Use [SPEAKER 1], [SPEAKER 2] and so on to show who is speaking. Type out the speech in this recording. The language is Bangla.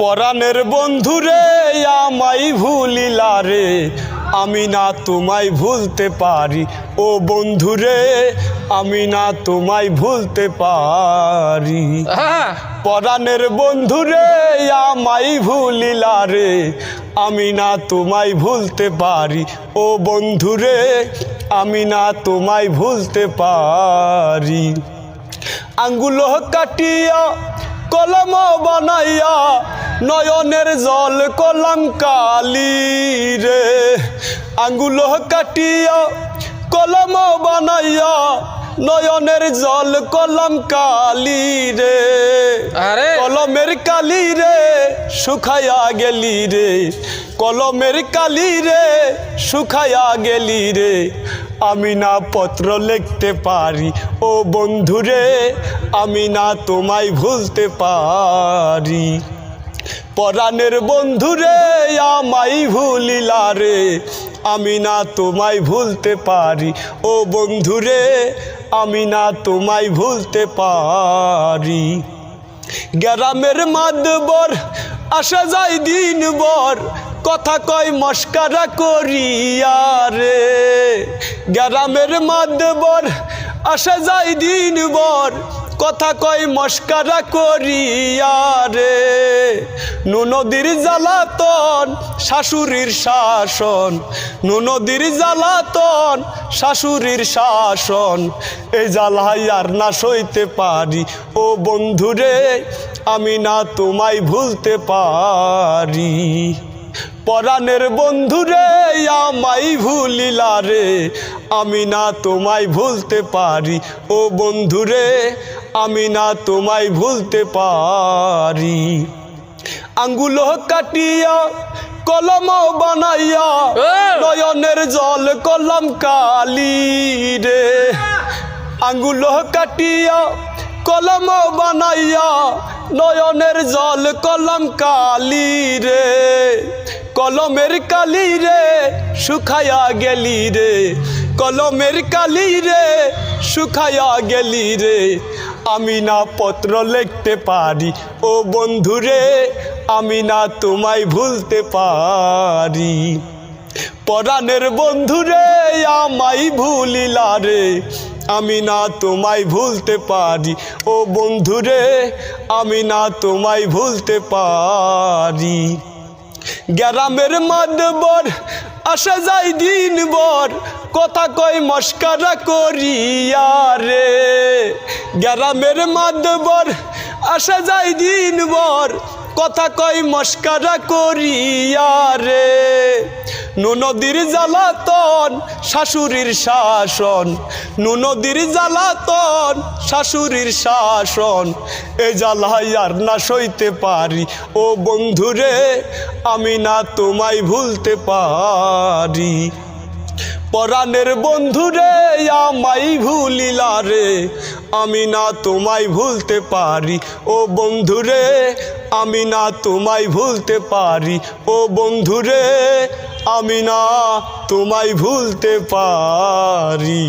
[SPEAKER 1] পরাণের বন্ধুরে আমাই ভুলিলা রে। আমি না তোমায় ভুলতে পারি। ও বন্ধুরে আমি না তোমায় ভুলতে পারি। পরাণের বন্ধুরে আমাই ভুলিলা রে। আমি না তোমায় ভুলতে পারি। ও বন্ধুরে আমি না তোমায় ভুলতে পারি। আঙ্গুল কাটিয়া কলম বানাইয়া নয়নের জল কলম কালি রে। আঙ্গুল কাটিয়া কলম বানাইয়া নয়নের জল কলম কালি রে।
[SPEAKER 2] আরে।
[SPEAKER 1] কলমের কালি রে শুকায়া গেলি রে। কলমের কালি রে শুকায়া গেলি রে। আমি না পত্র লিখতে পারি ও বন্ধুরে আমি না তোমায় ভুলতে পারি। পরাণের বন্ধুরে আমাই ভুলিলা রে। আমি না তোমায় ভুলতে পারি। ও বন্ধুরে আমি না তোমায় ভুলতে পারি। গ্রামের মাদবর, আসা যায় দিন বর কথা কয় মস্কারা করিয়া রে। গ্রামের মাদবর, আসা যায় দিন বর কথা কয় মস্কারা করিয়া রে। নদীর জ্বালাতন শাশুড়ির শাসন। নদীর জ্বালাতন শাশুড়ির শাসন। এই জ্বালাই আর না সইতে পারি। ও বন্ধুরে, আমি না তোমায় ভুলতে পারি। পরাণের বন্ধুরে আমাই ভুলিলা রে। আমি না তোমায় ভুলতে পারি। ও বন্ধুরে, আমি না তোমায় ভুলতে পারি। আঙ্গুল কাটিয়া কলম বানাইয়া! নয়নের জল কলম কালি রে। আঙ্গুল কাটিয়া কলম বানাইয়া নয়নের জল কলম কালি রে। কলমের কালি রে শুকায়া গেলি রে। কলমের কালি রে শুকায়া গেলি রে। আমি না পত্র লিখতে পারি ও বন্ধুরে আমি না তোমায় ভুলতে পারি। পরাণের বন্ধুরে আমাই ভুলিলা রে। আমি না তোমায় ভুলতে পারি। ও বন্ধুরে আমি না তোমায় ভুলতে পারি। গ্রামের মাদবর, আসা যাই দিন বর কথা কয় মস্কারা করিয়া রে। গ্রামের মাদবর আসা যায় দিন বর কথা কয় মস্কারা করিয়া রে। নদীর জ্বালাতন, শাশুড়ির শাসন। নদীর জ্বালাতন, শাশুড়ির শাসন। এ জ্বালাই আর না সইতে পারি, ও বন্ধুরে আমি না তোমায় ভুলতে পারি। পরাণের বন্ধুরে আমাই ভুলিলা রে আমি না তোমায় ভুলতে পারি। ও বন্ধুরে, আমি না তোমায় ভুলতে পারি। ও বন্ধুরে, আমি না তোমায় ভুলতে পারি।